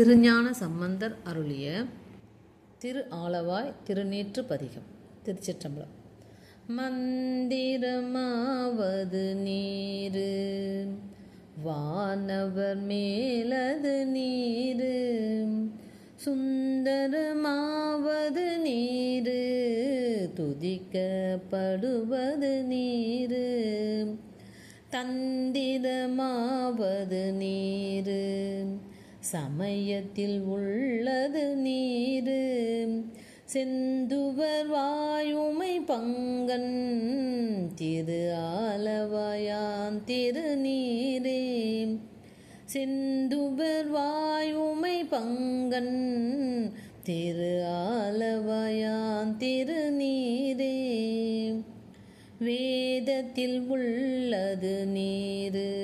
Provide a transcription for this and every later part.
திருஞான சம்பந்தர் அருளிய திரு ஆளவாய் திருநீற்று பதிகம் திருச்சிற்றம்பலம். மந்திரமாவது நீரு வானவர் மேலது நீரு சுந்தரமாவது நீரு துதிக்கப்படுவது நீரு தந்திரமாவது நீரு. சமயத்தில் உள்ளது நீரு. செந்துவர் வாயுமை பங்கன் திரு ஆலவாயான் திருநீரே செந்துவர் வாயுமை பங்கன் திரு ஆலவாயான் திருநீரே வேதத்தில் உள்ளது நீரு.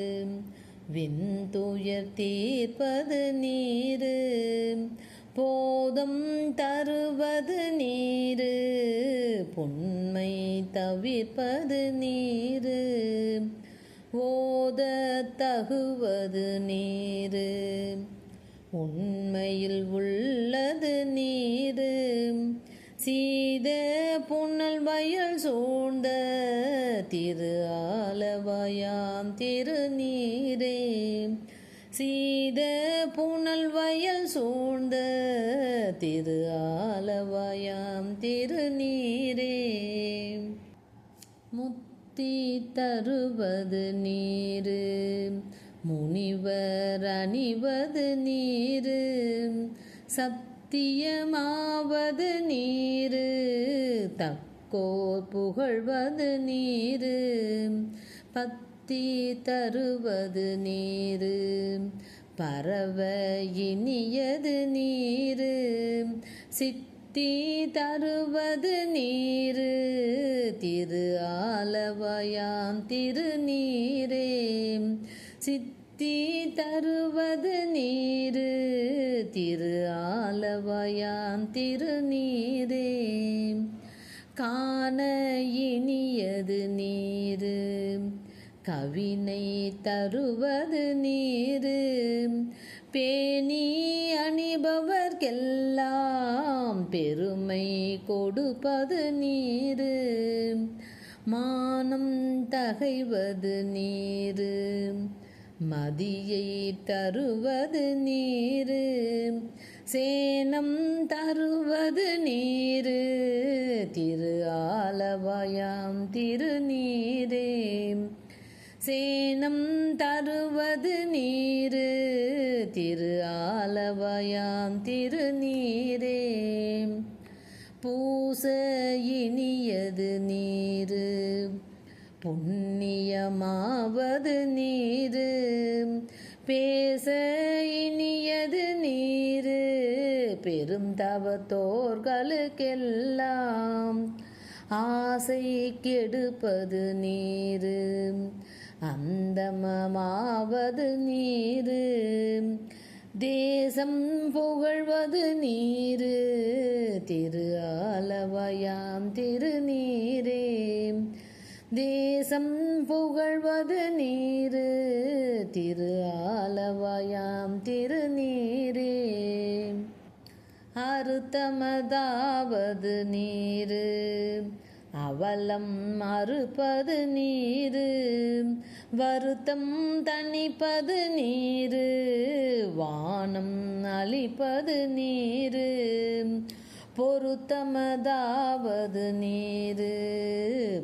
விந்துயர் தீர்ப்பது நீரு. போதம் தருவது நீரு. புண்மை தவிர்ப்பது நீரு. ஓத தகுவது நீரு. உண்மையில் உள்ளது நீரு. சீத புன்னல் வயல் சூழ்ந்த திரு ஆலவயாம் திருநீர் சீத புனல் வயல் சூழ்ந்த திரு ஆலவயாம் திருநீரே. முத்தி தருவது நீரு முனிவர் அணிவது நீரு சத்தியமாவது நீரு தக்கோர் புகழ்வது நீரு. பத் பத்தி தருவது நீரு. பரவ இனியது நீரு. சித்தி தருவது நீரு. திரு ஆலவயாம் திருநீரே. சித்தி தருவது நீரு. திரு ஆலவயாம் திருநீரே. காண இனியது நீரு. கவினை தருவது நீரு. பேணி அணிபவர்க்கெல்லாம் பெருமை கொடுப்பது நீரு. மானம் தகைவது நீரு. மதியை தருவது நீரு. சேனம் தருவது நீரு. திரு ஆலவயாம் திருநீரே. சேனம் தருவது நீரு. திரு ஆலவயாம் திருநீரே பூச இனியது நீரு. புண்ணியமாவது நீரு. பேச இனியது நீரு. பெரும் தவத்தோர்களுக்கெல்லாம் ஆசை கெடுப்பது நீரு. அந்தமமாவது நீரு. தேசம் புகழ்வது நீரு. திரு ஆலவயாம் திருநீரே தேசம் புகழ்வது நீரு. திரு ஆலவயாம் திருநீரே அறுத்தமதாவது நீரு. அவலம் மறுப்பது நீரு வருத்தம் தணிப்பது நீரு வானம் அழிப்பது நீரு பொருத்தமதாவது நீரு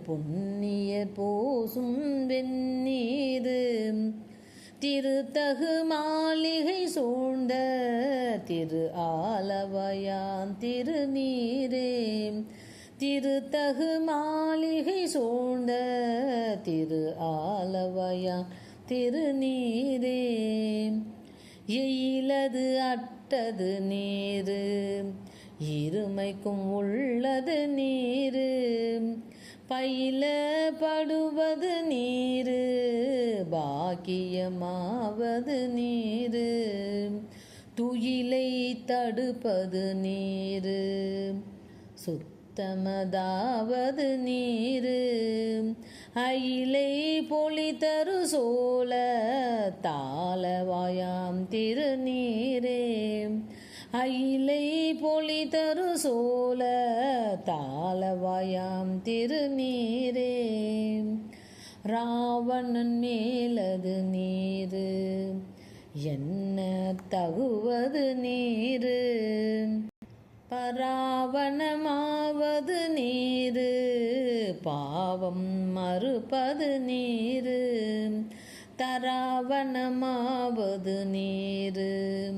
புண்ணிய போசும் வெந்நீரு திருத்தகு மாளிகை சூழ்ந்த திரு ஆலவயான் திருநீரே திருத்தகு மாளிகை சூழ்ந்த திரு ஆலவயா திருநீரே. எயிலது அட்டது நீரு இருமைக்கும் உள்ளது நீரு பயில படுவது நீரு பாக்கியமாவது நீரு துயிலை தடுப்பது நீரு. சுத்தமதாவது நீரு. அயிலை பொலி தரு சோல தாளவாயாம் திருநீரே. அயிலை பொலி தரு சோல தாளவாயாம் திருநீரே. ராவணன் மேலது நீரு. என்ன தகுவது நீரு? பராவணமாவது நீரு பாவம் மறுப்பது நீரு. தராவணமாவது நீரு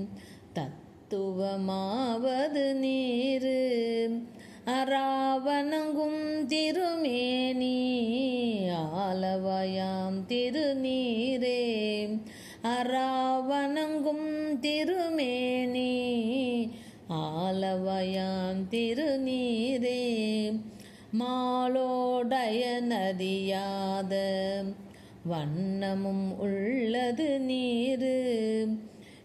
தத்துவமாவது நீரு. அராவணங்கும் திருமேனி ஆலவயாம் திருநீரே. அர பயனறியாத வண்ணமும் உள்ளது நீரு.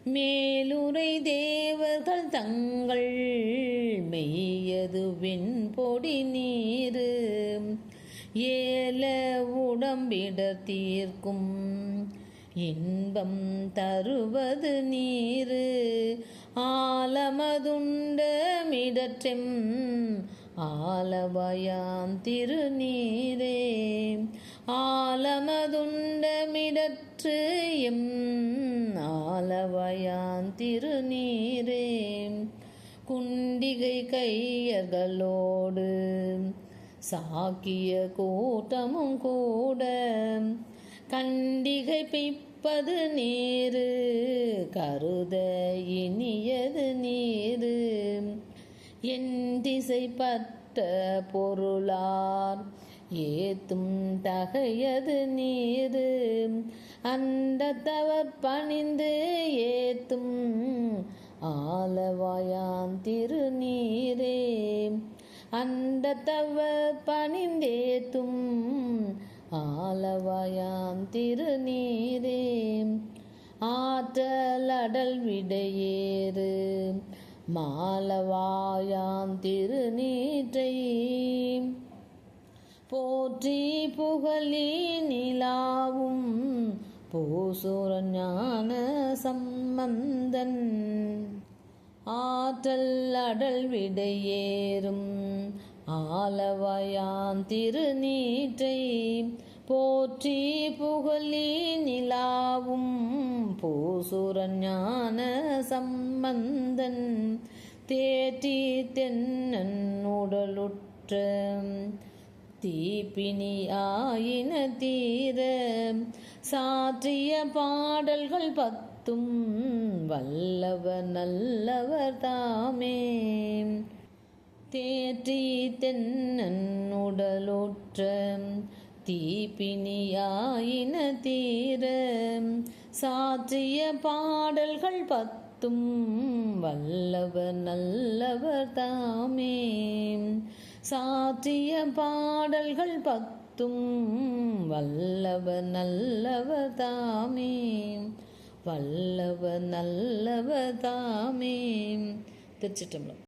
மேலுரை தேவர்கள் தங்கள் மெய்யது வெண்பொடி நீரு. ஏல உடம்பிட தீர்க்கும் இன்பம் தருவது நீரு. ஆலமதுண்டமிடற்றெம் ஆலவயாம் திருநீரே. ஆலமதுண்டமிடற்று எம் ஆலவயாம் திருநீரே. குண்டிகை கையர்களோடு சாக்கிய கூட்டமும் கூட கண்டிகை பிப்பது நீரு கருத இனியது நீரு. என் திசை பற்ற பொருளார் ஏத்தும் தகையது நீரு அந்த தவர் பணிந்து ஏத்தும் ஆலவாயான் திருநீரே. அந்த தவர் பணிந்தேத்தும் ஆலவாயான் திருநீரே. ஆற்றல் அடல் விடையேறு. மாலவாயான் திருநீற்றை போற்றி புகழி நிலாவும் பூசுர ஞான சம்பந்தன். ஆற்றல் அடல் விடையேறும் ஆலவயான் திருநீற்றை போற்றி புகழி நிலாவும் பூசுரஞான சம்பந்தன் தேற்றி தென்னன் உடலுற்ற தீப்பினி ஆயின தீர சாற்றிய பாடல்கள் பத்தும் வல்லவர் நல்லவர் தாமே. தேற்றி தென்னன் உடலுற்ற தீப்பினியாயின தீர சாற்றிய பாடல்கள் பத்தும் வல்லவர் நல்லவர் தாமே. சாற்றிய பாடல்கள் பத்தும் வல்லவர் நல்லவர் தாமே. வல்லவர் நல்லவர் தாமே. திருச்சிட்டம்பலம்